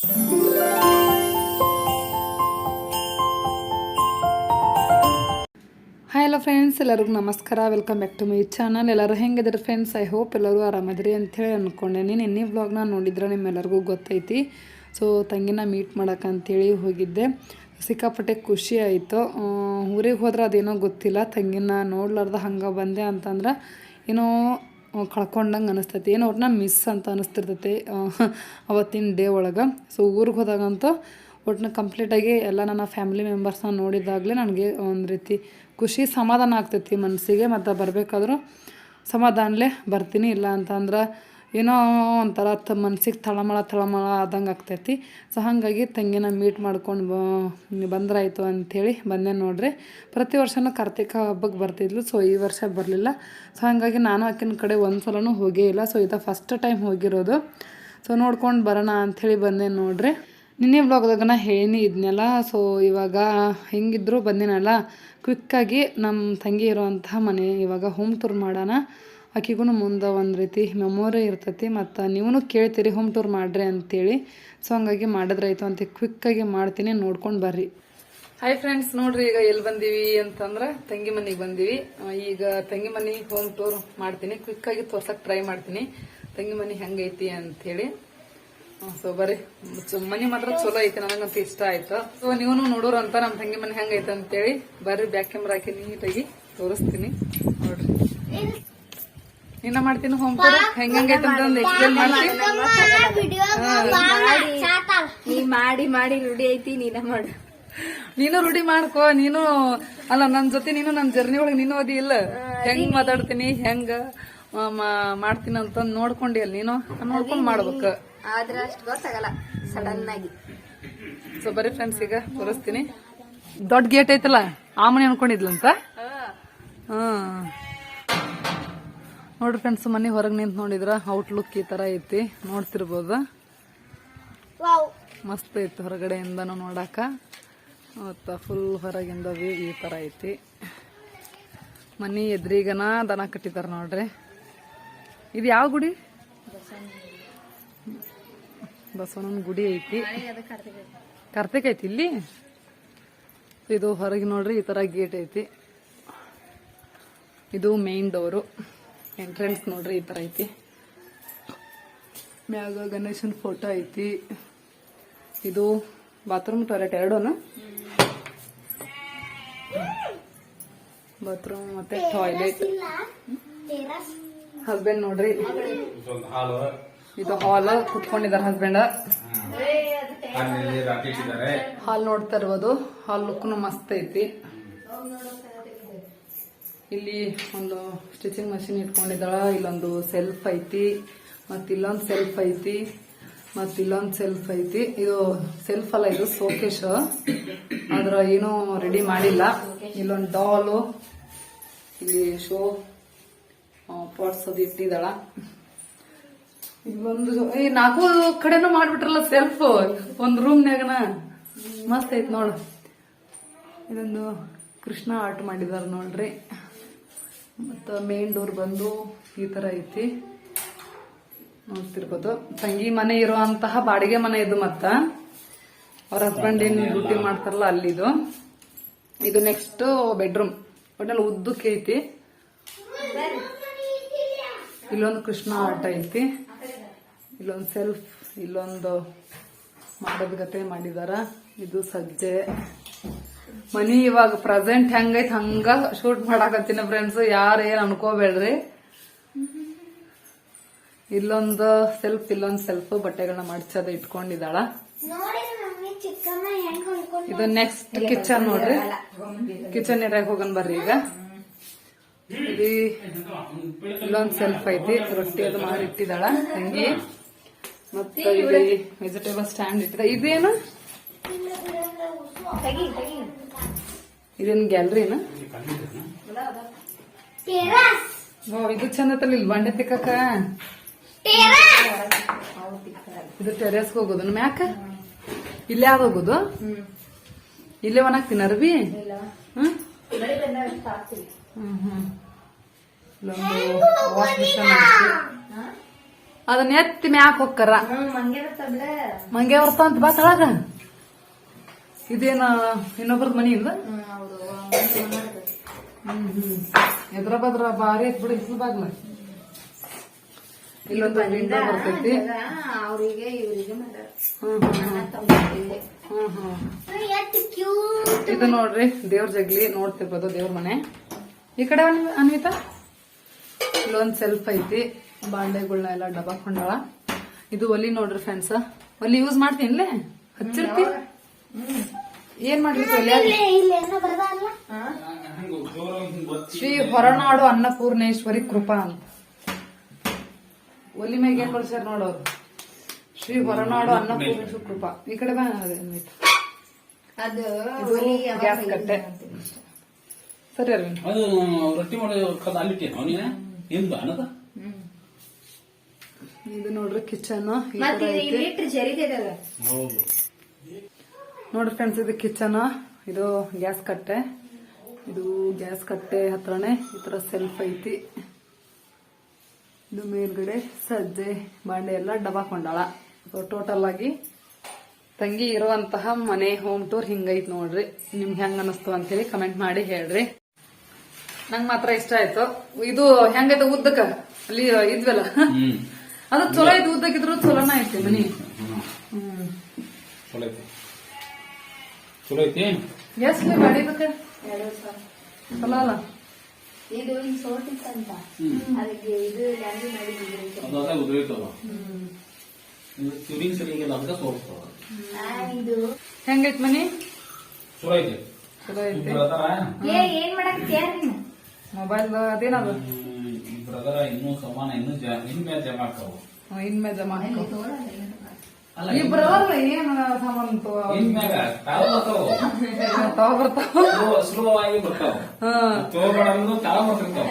Hi hello friends ಎಲ್ಲರಿಗೂ ನಮಸ್ಕಾರ. Welcome back to my channel ಎಲ್ಲರೂ ಹೆಂಗಿದ್ರೆ ಫ್ರೆಂಡ್ಸ್ ಐ ಹೋಪ್ ಎಲ್ಲರೂ ಆರಾಮದ್ರಿ ಅಂಥೇಳಿ ಅಂದ್ಕೊಂಡೇನಿ ನಿನ್ನೆ ವ್ಲಾಗ್ನ ನೋಡಿದ್ರೆ ನಿಮ್ಮೆಲ್ಲರಿಗೂ ಗೊತ್ತೈತಿ. ಸೊ ತಂಗಿನ ಮೀಟ್ ಮಾಡಕ್ಕೆ ಅಂತೇಳಿ ಹೋಗಿದ್ದೆ. ಸಿಕ್ಕಾಪಟ್ಟೆ ಖುಷಿ ಆಯಿತು. ಊರಿಗೆ ಹೋದ್ರೆ ಅದೇನೋ ಗೊತ್ತಿಲ್ಲ. ತಂಗಿನ ನೋಡ್ಲಾರ್ದ ಹಂಗೆ ಬಂದೆ ಅಂತಂದ್ರೆ, ಏನೋ ಕಳ್ಕೊಂಡಂಗೆ ಅನಿಸ್ತೈತಿ. ಏನು ಒಟ್ನ ಮಿಸ್ ಅಂತ ಅನಿಸ್ತಿರ್ತೈತಿ ಅವತ್ತಿನ ಡೇ ಒಳಗೆ. ಸೊ ಊರಿಗೆ ಹೋದಾಗಂತೂ ಒಟ್ನ ಕಂಪ್ಲೀಟಾಗಿ ಎಲ್ಲ ನನ್ನ ಫ್ಯಾಮಿಲಿ ಮೆಂಬರ್ಸ್ನ ನೋಡಿದಾಗಲೇ ನನಗೆ ಒಂದು ರೀತಿ ಖುಷಿ ಸಮಾಧಾನ ಆಗ್ತೈತಿ ಮನಸ್ಸಿಗೆ ಮತ್ತು ಬರಬೇಕಾದ್ರೂ ಸಮಾಧಾನಲೇ ಬರ್ತೀನಿ. ಇಲ್ಲ ಅಂತಂದ್ರೆ ಏನೋ ಒಂಥರ ತ ಮನ್ಸಿಗೆ ತಳಮಳ ತಳಮಳ ಆದಂಗೆ ಆಗ್ತೈತಿ. ಸೊ ಹಾಗಾಗಿ ತಂಗಿನ ಮೀಟ್ ಮಾಡ್ಕೊಂಡು ಬಂದ್ರಾಯ್ತು ಅಂಥೇಳಿ ಬಂದೆ ನೋಡ್ರಿ. ಪ್ರತಿ ವರ್ಷನೂ ಕಾರ್ತಿಕ ಹಬ್ಬಕ್ಕೆ ಬರ್ತಿದ್ಲು ಸೊ ಈ ವರ್ಷ ಬರಲಿಲ್ಲ. ಸೊ ಹಾಗಾಗಿ ನಾನು ಆಕಿನ ಕಡೆ ಒಂದು ಸಲನೂ ಹೋಗೇ ಇಲ್ಲ. ಸೊ ಇದು ಫಸ್ಟ್ ಟೈಮ್ ಹೋಗಿರೋದು. ಸೊ ನೋಡ್ಕೊಂಡು ಬರೋಣ ಅಂಥೇಳಿ ಬಂದೆ ನೋಡ್ರಿ. ನಿನ್ನೆ ಬ್ಲಾಗ್ದಾಗ ನಾ ಹೇಳಿನಿ ಇದನ್ನೆಲ್ಲ ಸೊ ಇವಾಗ ಹೆಂಗಿದ್ರು ಬಂದಿನಲ್ಲ. ಕ್ವಿಕ್ಕಾಗಿ ನಮ್ಮ ತಂಗಿ ಇರೋವಂಥ ಮನೆ ಇವಾಗ ಹೋಮ್ ಟೂರ್ ಮಾಡೋಣ. ಆಕಿಗೂ ಮುಂದೆ ಒಂದು ರೀತಿ ಮೆಮೊರಿ ಇರ್ತೈತಿ, ಮತ್ತು ನೀವು ಕೇಳ್ತೀರಿ ಹೋಮ್ ಟೂರ್ ಮಾಡ್ರಿ ಅಂತೇಳಿ. ಸೊ ಹಂಗಾಗಿ ಮಾಡಿದ್ರಾಯ್ತು ಅಂತ ಕ್ವಿಕ್ಕಾಗಿ ಮಾಡ್ತೀನಿ, ನೋಡ್ಕೊಂಡು ಬರ್ರಿ. ಹಾಯ್ ಫ್ರೆಂಡ್ಸ್ ನೋಡ್ರಿ ಈಗ ಎಲ್ಲಿ ಬಂದೀವಿ ಅಂತಂದ್ರೆ ತಂಗಿ ಮನೆಗೆ ಬಂದೀವಿ. ಈಗ ತಂಗಿ ಮನೆ ಹೋಮ್ ಟೂರ್ ಮಾಡ್ತೀನಿ ಕ್ವಿಕ್ಕಾಗಿ ತೋರ್ಸಕ್ಕೆ ಟ್ರೈ ಮಾಡ್ತೀನಿ. ತಂಗಿ ಮನೆ ಹೆಂಗೈತಿ ಅಂಥೇಳಿ ಸೊ ಬರ್ರಿ. ಮನೆ ಮಾತ್ರ ಚಲೋ ಐತಿ, ನನಗಂತ ಇಷ್ಟ ಆಯ್ತು. ಸೊ ನೀವು ನೋಡೋರು ಅಂತ ನಮ್ಮ ತಂಗಿ ಮನೆ ಹೆಂಗೈತೆ ಅಂತೇಳಿ ಬರ್ರಿ ಬ್ಯಾಕ್ ಕ್ಯಾಮ್ರಾ ಹಾಕಿ ನೀಟಾಗಿ ತೋರಿಸ್ತೀನಿ. ನಿನ್ನ ಮಾಡ್ತೀನಿ ಹೋಮ್ ಟೂರ್ ಹೆಂಗ್ ಹೆಂಗೈತೆ ಅಂತಂದು ಎಕ್ಸ್ಪ್ಲೇನ್ ಮಾಡ್ತೀನಿ. ನೀ ಮಾಡಿ ಮಾಡಿ ರೂಢಿ ಐತಿ ನೀನ ಮಾಡು. ನೀನು ರೂಢಿ ಮಾಡ್ಕೋ ನೀನು ಅಲ್ಲ ನನ್ ಜೊತೆ ನೀನು ನನ್ ಜರ್ನಿ ಒಳಗೆ ನೀನು ಓದಿ ಇಲ್ಲ. ಹೆಂಗ್ ಮಾತಾಡ್ತೀನಿ ಹೆಂಗ ಮಾಡ್ತೀನಿ ಅಂತ ನೋಡ್ಕೊಂಡಿ ಅಲ್ಲಿ ನೀನು. ನೋಡ್ಕೊಂಡ್ ಮಾಡ್ಬೇಕು. ಆದ್ರ ಅಷ್ಟು ಗೊತ್ತಾಗಲ್ಲ ಸಡನ್ ಆಗಿ. ಸೊ ಬರೀ ಫ್ರೆಂಡ್ಸ್ ಈಗ ತೋರಿಸ್ತೀನಿ. ದೊಡ್ಡ ಗೇಟ್ ಐತಲ್ಲ ಆ ಮನೆ ಅನ್ಕೊಂಡಿದ್ಲಂತ? ಹ್ಮ್ ನೋಡ್ರಿ ಫ್ರೆಂಡ್ಸ್ ಮನೆ ಹೊರಗೆ ನಿಂತು ನೋಡಿದ್ರ ಔಟ್ಲುಕ್ ಈ ತರ ಐತಿ ನೋಡ್ತಿರ್ಬೋದ? ಮಸ್ತ್ ಐತಿ ಹೊರಗಡೆಯಿಂದನೂ ನೋಡಾಕ. ಮತ್ತು ಫುಲ್ ಹೊರಗಿಂದ ವ್ಯೂ ಈ ತರ ಐತಿ. ಮನಿ ಎದ್ರಿಗನ ದನ ಕಟ್ಟಿದಾರ ನೋಡ್ರಿ. ಇದು ಯಾವ ಗುಡಿ? ಬಸವಣ್ಣನ ಗುಡಿ ಐತಿ. ಕಾರ್ತಿಕ್ ಐತಿ ಇಲ್ಲಿ? ಇದು ಹೊರಗೆ ನೋಡ್ರಿ ಈ ತರ ಗೇಟ್ ಐತಿ. ಇದು ಮೇನ್ ಡೋರು ಎಂಟ್ರೆನ್ಸ್ ನೋಡ್ರಿ ಈ ತರ ಐತಿ. ಮ್ಯಾಗ ಗಣೇಶನ್ ಫೋಟೋ ಐತಿ. ಇದು ಬಾತ್ರೂಮ್ ಟಾಯ್ಲೆಟ್ ಎರಡೂನು. ಬಾತ್ರೂಮ್ ಮತ್ತೆ ಟಾಯ್ಲೆಟ್ ಹಸ್ಬೆಂಡ್ ನೋಡ್ರಿ. ಇದು ಹಾಲ್ ಕುತ್ಕೊಂಡಿದ್ದಾರೆ ಹಸ್ಬೆಂಡ್ ಹಾಲ್ ನೋಡ್ತಾ ಇರ್ಬೋದು. ಹಾಲ್ ಲುಕ್ನು ಮಸ್ತ್ ಐತಿ. ಇಲ್ಲಿ ಒಂದು ಸ್ಟಿಚಿಂಗ್ ಮಷಿನ್ ಇಟ್ಕೊಂಡಿದ್ದಾಳ, ಇಲ್ಲೊಂದು ಸೆಲ್ಫ್ ಐತಿ ಮತ್ ಇಲ್ಲೊಂದು ಸೆಲ್ಫ್ ಐತಿ ಮತ್ ಇಲ್ಲೊಂದು ಸೆಲ್ಫ್ ಐತಿ. ಇದು ಸೆಲ್ಫ್ ಅಲ್ಲ, ಇದು ಸೋಕೇಶ್ ಆದ್ರ ಏನೂ ರೆಡಿ ಮಾಡಿಲ್ಲ. ಇಲ್ಲೊಂದು ಡಾಲು ಇಲ್ಲಿ ಶೋ ಪಾಟ್ಸ್ ಅದು ಇಟ್ಟಿದ್ದಾಳ. ಇಲ್ಲೊಂದು ಈ ನಾಲ್ಕು ಕಡೆನೂ ಮಾಡ್ಬಿಟ್ರಲ್ಲ ಸೆಲ್ಫ್ ಒಂದು ರೂಮ್ನ್ಯಾಗನ ಮಸ್ತ್ ಐತ್ ನೋಡು. ಇದೊಂದು ಕೃಷ್ಣ ಆರ್ಟ್ ಮಾಡಿದಾರ ನೋಡ್ರಿ. ಮತ್ತ ಮೇನ್ ಡೋರ್ ಬಂದು ಈ ಥರ ಐತಿ. ನೋಡ್ತಿರ್ಬೋದು. ತಂಗಿ ಮನೆ ಇರುವಂತಹ ಬಾಡಿಗೆ ಮನೆ ಇದು ಮತ್ತ. ಅವ್ರ ಹಸ್ಬೆಂಡ್ ಏನು ಡ್ಯೂಟಿ ಮಾಡ್ತಾರಲ್ಲ ಅಲ್ಲಿದು. ಇದು ನೆಕ್ಸ್ಟ್ ಬೆಡ್ರೂಮ್ ಒಟ್ನಲ್ಲಿ ಉದ್ದಕ್ಕೆ ಐತಿ. ಇಲ್ಲೊಂದು ಕೃಷ್ಣ ಆಟ ಐತಿ. ಇಲ್ಲೊಂದು ಸೆಲ್ಫ್ ಇಲ್ಲೊಂದು ಮಾಡೋದ್ ಗತೆ ಮಾಡಿದಾರ. ಇದು ಸಜ್ಜೆ. ಮನಿ ಇವಾಗ ಪ್ರೆಸೆಂಟ್ ಹೆಂಗೈತ್ ಹಂಗ ಶೂಟ್ ಮಾಡಾಕತ್ತೀನಿ ಫ್ರೆಂಡ್ಸ್ ಯಾರು ಏನ್ ಅನ್ಕೋಬೇಡ್ರಿ? ಇಲ್ಲೊಂದು ಸೆಲ್ಫ್ ಇಲ್ಲೊಂದು ಸೆಲ್ಫ್ ಬಟ್ಟೆಗಳನ್ನ ಮಡ್ಚದ ಇಟ್ಕೊಂಡಿದ್ದಾಳ. ಇದು ನೆಕ್ಸ್ಟ್ ಕಿಚನ್ ನೋಡ್ರಿ. ಕಿಚನ್ ಏರಿಯಾಗ ಹೋಗನ್ ಬರ್ರಿ ಈಗ. ಇಲ್ಲಿ ಇಲ್ಲೊಂದ್ ಸೆಲ್ಫ್ ಐತಿ ರೊಟ್ಟಿ ಅದು ಮಾಡಿ ಇಟ್ಟಿದಾಳ ತಂಗಿ. ಮತ್ತೆ ಇಲ್ಲಿ ವೆಜಿಟೇಬಲ್ ಸ್ಟ್ಯಾಂಡ್ ಇಟ್ಟಿದ ಇದೇನು? ಇದೇನು ಗ್ಯಾಲ್ರಿ ಓ ಇದು ಚಂದ ಇಲ್ಲಿ ಬಂಡೆ ತಿಕ್ಕಕ ಇದು ಟೆರೆಸ್ ಹೋಗೋದು. ಮ್ಯಾಕ ಇಲ್ಲೇ ಯಾವ ಹೋಗೋದು? ಇಲ್ಲೇ ಒಣಗ್ತೀನಿ ಅರ್ಬಿ ಅದನ್ನ ಎತ್ತಿ ಮ್ಯಾಕ್ ಹೋಗ್ತಾರ ಮಂಗೆ ಬರ್ತಾ ಅಂತ ಬಾ ತಳಗ. ಇದೇನ ಇನ್ನೊಬ್ರದ್ ಮನಿ ಇಲ್ಲ? ಹ್ಮ್ ಹ್ಮ್ ಎದ್ರ ಬದ್ರ ಬಾರಿ ಐತ್ ಬಿಡಿ ಇಸ್ಲು ಬಾಗ್ಲ. ಇಲ್ಲೊಂದು ಬರ್ತೈತಿ. ಅವರಿಗೆ ಇವರಿಗೆ ಇದು ನೋಡ್ರಿ ದೇವ್ರ ಜಗ್ಲಿ ನೋಡ್ತಿರ್ಬೋದು ದೇವ್ರ ಮನೆ. ಈ ಕಡೆ ಅನ್ವಿ- ಅನ್ವಿತಾ? ಇಲ್ಲೊಂದ್ ಸೆಲ್ಫ್ ಐತಿ ಬಾಂಡೆಗಳನ್ನ ಎಲ್ಲ ಡಬಾಕೊಂಡಾಳ ಇದು ಒಲಿ ನೋಡ್ರಿ ಫ್ರೆಂಡ್ಸ್ ಒಲಿ ಯೂಸ್ ಮಾಡ್ತೀನಿ ಹಚ್ಚಿರ್ತಿ? ಏನ್ ಮಾಡ್ರಿ ಒಲೆ ಶ್ರೀ ಹೊರನಾಡು ಅನ್ನಪೂರ್ಣೇಶ್ವರಿ ಕೃಪಾ ಅಂತ. ಒಲಿ ಮೇಗೆ ಏನ್ ಕೊಡ್ಸ್ಯಾರ ನೋಡೋರು ಶ್ರೀ ಹೊರನಾಡು ಅನ್ನಪೂರ್ಣೇಶ್ವರಿ ಕೃಪಾ. ಈ ಕಡೆ ಬಾ ಅದೇ ಗ್ಯಾಸ್ ಕಟ್ಟೆ. ಸರಿ ಅದು ರೊಟ್ಟಿ ಮಾಡೋದು ಅನ್ನದ ಇದು ನೋಡ್ರಿ ಕಿಚನ್ ನೋಡ್ರಿ ಫ್ರೆಂಡ್ಸ್ ಇದು ಕಿಚನ್ ಇದು ಗ್ಯಾಸ್ ಕಟ್ಟೆ. ಇದು ಗ್ಯಾಸ್ ಕಟ್ಟೆ ಹತ್ರನೇ ಈ ತರ ಸೆಲ್ಫ್ ಐತಿ. ಇದು ಮೇಲ್ಗಡೆ ಸಜ್ಜೆ ಬಾಂಡೆ ಎಲ್ಲ ಡಬಾಕೊಂಡಾಳ ಸೊ ಟೋಟಲ್ ಆಗಿ ತಂಗಿ ಇರುವಂತಹ ಮನೆ ಹೋಮ್ ಟೂರ್ ಹಿಂಗೈತ್ ನೋಡ್ರಿ. ನಿಮ್ಗೆ ಹೆಂಗ ಅನಿಸ್ತು ಅಂತೇಳಿ ಕಮೆಂಟ್ ಮಾಡಿ ಹೇಳ್ರಿ. ನಂಗ್ ಮಾತ್ರ ಇಷ್ಟ ಆಯ್ತು. ಇದು ಹೆಂಗೈತೆ ಉದ್ದಕ್ಕ? ಅಲ್ಲಿ ಇದ್ವಲ್ಲ? ಅದು ಚಲೋ ಐತಿ ಉದ್ದಕ್ಕಿದ್ರು ಚಲೋನ ಐತಿ ಮನಿ. ಹ್ಮ್. ಚಲೋ ಐತಿ ಐತಿ ಎಷ್ಟು ಮಾಡಿದಕ್ಕೆ ಚಲೋ ಅಲ್ಲ? ಇದು ಈ ಸೋಟಿತ್ತಂತ ಅದಕ್ಕೆ ಇದು ಲ್ಯಾಂಡಿ ಮಾಡಿದ್ರು ಅದು ಅದ ಉದುರಿತವ ಇದು ಟ್ಯೂರಿಂಗ್ ಸರಿಯಾಗಿಲ್ಲ ಅದಕ್ಕೆ ಸೋರ್ಸ್ತಾವ ಇದು ಹೆಂಗೈತ್ ಮನಿ? ಚಲೋ ಐತಿ. ಚಲೋ ಐತಿ. ಏ ಏನ್ ಮಾಡಕ್ ನೀನು? ಮೊಬೈಲ್ ಅದೇನದು ಇಬ್ರು ಇನ್ನೂ ಸಮಾನ ಇನ್ನೂ ಜಾ ಇನ್ಮೇಲೆ ಜಮಾ ಆಗ್ತಾವ. ಇನ್ಮೇ ಜಮಾ ಹಾಕೋ ಏನ್ ಸಾಮಾನು ತಾವು ಬರ್ತಾವ? ಸ್ಲೋ ಆಗಿ ಬರ್ತಾವ. ತಾವು ಬರ್ತಿರ್ತಾವ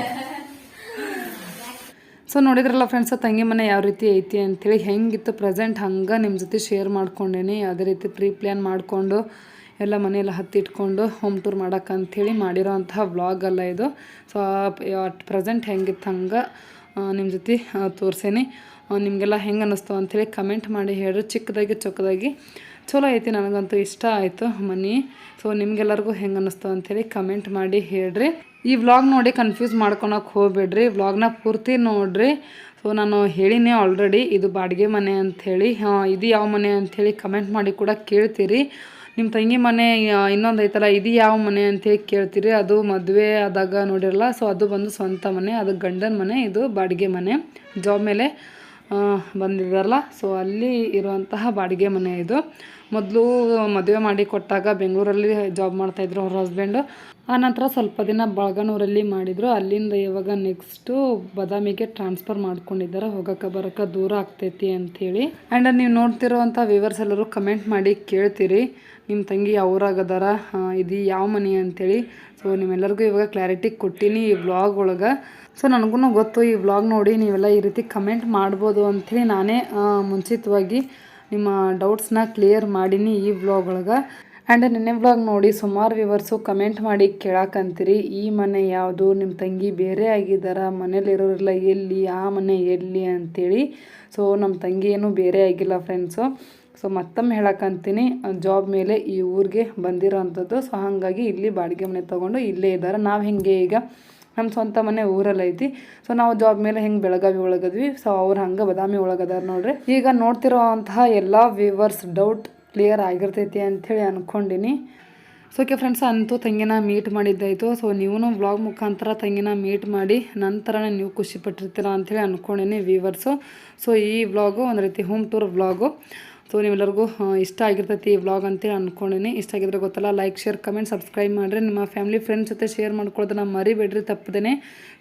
ಸೊ ನೋಡಿದ್ರಲ್ಲ ಫ್ರೆಂಡ್ಸ್ ತಂಗಿ ಮನೆ ಯಾವ ರೀತಿ ಐತಿ ಅಂತೇಳಿ ಹೆಂಗಿತ್ತು ಪ್ರೆಸೆಂಟ್ ಹಂಗೆ ನಿಮ್ಮ ಜೊತೆ ಶೇರ್ ಮಾಡ್ಕೊಂಡೇನಿ. ಯಾವುದೇ ರೀತಿ ಪ್ರೀ ಪ್ಲ್ಯಾನ್ ಮಾಡಿಕೊಂಡು ಎಲ್ಲ ಮನೆಯೆಲ್ಲ ಹತ್ತಿಟ್ಕೊಂಡು ಹೋಮ್ ಟೂರ್ ಮಾಡೋಕ್ಕಂಥೇಳಿ ಮಾಡಿರೋ ಅಂತಹ ವ್ಲಾಗ್ ಅಲ್ಲ ಇದು. ಸೊ ಅಟ್ ಪ್ರೆಸೆಂಟ್ ಹೆಂಗಿತ್ತು ಹಂಗೆ ನಿಮ್ಮ ಜೊತೆ ತೋರಿಸೇನೆ. ನಿಮಗೆಲ್ಲ ಹೆಂಗೆ ಅನ್ನಿಸ್ತು ಅಂಥೇಳಿ ಕಮೆಂಟ್ ಮಾಡಿ ಹೇಳ್ರಿ. ಚಿಕ್ಕದಾಗಿ, ಚೊಕ್ಕದಾಗಿ. ಚಲೋ ಐತಿ, ನನಗಂತೂ ಇಷ್ಟ ಆಯಿತು ಮನಿ. ಸೊ ನಿಮ್ಗೆಲ್ಲರಿಗೂ ಹೆಂಗೆ ಅನ್ನಿಸ್ತು ಅಂಥೇಳಿ ಕಮೆಂಟ್ ಮಾಡಿ ಹೇಳ್ರಿ. ಈ ವ್ಲಾಗ್ ನೋಡಿ ಕನ್ಫ್ಯೂಸ್ ಮಾಡ್ಕೊಳಕ್ಕೆ ಹೋಗ್ಬೇಡ್ರಿ. ವ್ಲಾಗ್ನ ಪೂರ್ತಿ ನೋಡ್ರಿ. ಸೊ ನಾನು ಹೇಳಿನೇ ಆಲ್ರೆಡಿ ಇದು ಬಾಡಿಗೆ ಮನೆ ಅಂಥೇಳಿ ಇದು ಯಾವ ಮನೆ ಅಂಥೇಳಿ ಕಮೆಂಟ್ ಮಾಡಿ ಕೂಡ ಕೇಳ್ತೀರಿ. ನಿಮ್ಮ ತಂಗಿ ಮನೆ ಇನ್ನೊಂದು ಐತಲ್ಲ, ಇದು ಯಾವ ಮನೆ ಅಂತೇಳಿ ಕೇಳ್ತೀರಿ. ಅದು ಮದುವೆ ಆದಾಗ ನೋಡಿರಲ್ಲ ಸೊ ಅದು ಬಂದು ಸ್ವಂತ ಮನೆ, ಅದು ಗಂಡನ ಮನೆ, ಇದು ಬಾಡಿಗೆ ಮನೆ. ಜಾಬ್ ಮೇಲೆ ಬಂದಿದ್ದಾರಲ್ಲ ಸೊ ಅಲ್ಲಿ ಇರುವಂತಹ ಬಾಡಿಗೆ ಮನೆ ಇದು. ಮೊದಲು ಮದುವೆ ಮಾಡಿ ಕೊಟ್ಟಾಗ ಬೆಂಗಳೂರಲ್ಲಿ ಜಾಬ್ ಮಾಡ್ತಾಯಿದ್ರು ಅವ್ರ ಹಸ್ಬೆಂಡು ಆನಂತರ ಸ್ವಲ್ಪ ದಿನ ಬಳಗನೂರಲ್ಲಿ ಮಾಡಿದರು. ಅಲ್ಲಿಂದ ಇವಾಗ ನೆಕ್ಸ್ಟು ಬದಾಮಿಗೆ ಟ್ರಾನ್ಸ್ಫರ್ ಮಾಡ್ಕೊಂಡಿದ್ದಾರೆ. ಹೋಗೋಕೆ ಬರೋಕೆ ದೂರ ಆಗ್ತೈತಿ ಅಂಥೇಳಿ ಆ್ಯಂಡ್ ನೀವು ನೋಡ್ತಿರೋವಂಥ ವಿವರ್ಸ್ ಎಲ್ಲರೂ ಕಮೆಂಟ್ ಮಾಡಿ ಕೇಳ್ತೀರಿ. ನಿಮ್ಮ ತಂಗಿ ಅವ್ರಾಗದಾರ ಇದು ಯಾವ ಮನೆ ಅಂಥೇಳಿ ಸೊ ನಿಮ್ಮೆಲ್ಲರಿಗೂ ಇವಾಗ ಕ್ಲಾರಿಟಿ ಕೊಟ್ಟಿನಿ ಈ ವ್ಲಾಗ್ ಒಳಗೆ. ಸೊ ನನಗೂ ಗೊತ್ತು ಈ ವ್ಲಾಗ್ ನೋಡಿ ನೀವೆಲ್ಲ ಈ ರೀತಿ ಕಮೆಂಟ್ ಮಾಡ್ಬೋದು ಅಂಥೇಳಿ ನಾನೇ ಮುಂಚಿತವಾಗಿ ನಿಮ್ಮ ಡೌಟ್ಸ್ನ ಕ್ಲಿಯರ್ ಮಾಡೀನಿ ಈ ವ್ಲಾಗ್ ಒಳಗೆ. ಆ್ಯಂಡ್ ನಿನ್ನೆ ವ್ಲಾಗ್ ನೋಡಿ ಸುಮಾರು ವಿವರ್ಸು ಕಮೆಂಟ್ ಮಾಡಿ ಕೇಳಾಕಂತೀರಿ, ಈ ಮನೆ ಯಾವುದು? ನಿಮ್ಮ ತಂಗಿ ಬೇರೆ ಆಗಿದ್ದಾರ? ಮನೇಲಿರೋರೆಲ್ಲ ಎಲ್ಲಿ? ಆ ಮನೆ ಎಲ್ಲಿ ಅಂತೇಳಿ. ಸೊ ನಮ್ಮ ತಂಗಿ ಏನು ಬೇರೆ ಆಗಿಲ್ಲ ಫ್ರೆಂಡ್ಸು ಸೊ ಮತ್ತೊಮ್ಮೆ ಹೇಳಕ್ಕಂತೀನಿ ಜಾಬ್ ಮೇಲೆ ಈ ಊರಿಗೆ ಬಂದಿರೋ ಅಂಥದ್ದು ಸೊ ಹಾಗಾಗಿ ಇಲ್ಲಿ ಬಾಡಿಗೆ ಮನೆ ತೊಗೊಂಡು ಇಲ್ಲೇ ಇದ್ದಾರೆ. ನಾವು ಹೆಂಗೆ ಈಗ? ನಮ್ಮ ಸ್ವಂತ ಮನೆ ಊರಲ್ಲಿ ಐತಿ. ಸೊ ನಾವು ಜಾಬ್ ಮೇಲೆ ಹೆಂಗೆ ಬೆಳಗಾವಿ ಒಳಗದ್ವಿ. ಸೊ ಅವ್ರು ಹಂಗೆ ಬದಾಮಿ ಒಳಗದಾರ ನೋಡ್ರಿ. ಈಗ ನೋಡ್ತಿರೋ ಅಂತಹ ಎಲ್ಲ ವ್ಯೂವರ್ಸ್ ಡೌಟ್ ಕ್ಲಿಯರ್ ಆಗಿರ್ತೈತಿ ಅಂಥೇಳಿ ಅಂದ್ಕೊಂಡಿನಿ ಸೊ ಓಕೆ ಫ್ರೆಂಡ್ಸ್ ಅಂತೂ ತಂಗಿನ ಮೀಟ್ ಮಾಡಿದ್ದಾಯಿತು. ಸೊ ನೀವು ವ್ಲಾಗ್ ಮುಖಾಂತರ ತಂಗಿನ ಮೀಟ್ ಮಾಡಿ, ನಂತರನೇ ನೀವು ಖುಷಿ ಪಟ್ಟಿರ್ತೀರ ಅಂಥೇಳಿ ಅಂದ್ಕೊಂಡೀನಿ ವ್ಯೂವರ್ಸು ಸೊ ಈ ವ್ಲಾಗು ಒಂದು ರೀತಿ ಹೋಮ್ ಟೂರ್ ವ್ಲಾಗು ಸೊ ನೀವೆಲ್ಲರಿಗೂ ಇಷ್ಟ ಆಗಿರ್ತೈತಿ ಈ ವ್ಲಾಗ್ ಅಂತೇಳಿ ಅಂದ್ಕೊಂಡಿನಿ ಇಷ್ಟ ಆಗಿದ್ರೆ ಗೊತ್ತಲ್ಲ ಲೈಕ್ ಶೇರ್ ಕಮೆಂಟ್ ಸಬ್ಸ್ಕ್ರೈಬ್ ಮಾಡಿರಿ. ನಿಮ್ಮ ಫ್ಯಾಮಿಲಿ ಫ್ರೆಂಡ್ಸ್ ಜೊತೆ ಶೇರ್ ಮಾಡ್ಕೊಳ್ಳೋದನ್ನ ಮರಿಬೇಡ್ರಿ ತಪ್ಪದೇ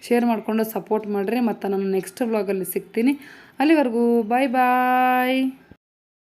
ಶೇರ್ ಮಾಡಿಕೊಂಡು ಸಪೋರ್ಟ್ ಮಾಡಿರಿ. ಮತ್ತು ನಾನು ನೆಕ್ಸ್ಟ್ ವ್ಲಾಗಲ್ಲಿ ಸಿಗ್ತೀನಿ. ಅಲ್ಲಿವರೆಗೂ ಬಾಯ್ ಬಾಯ್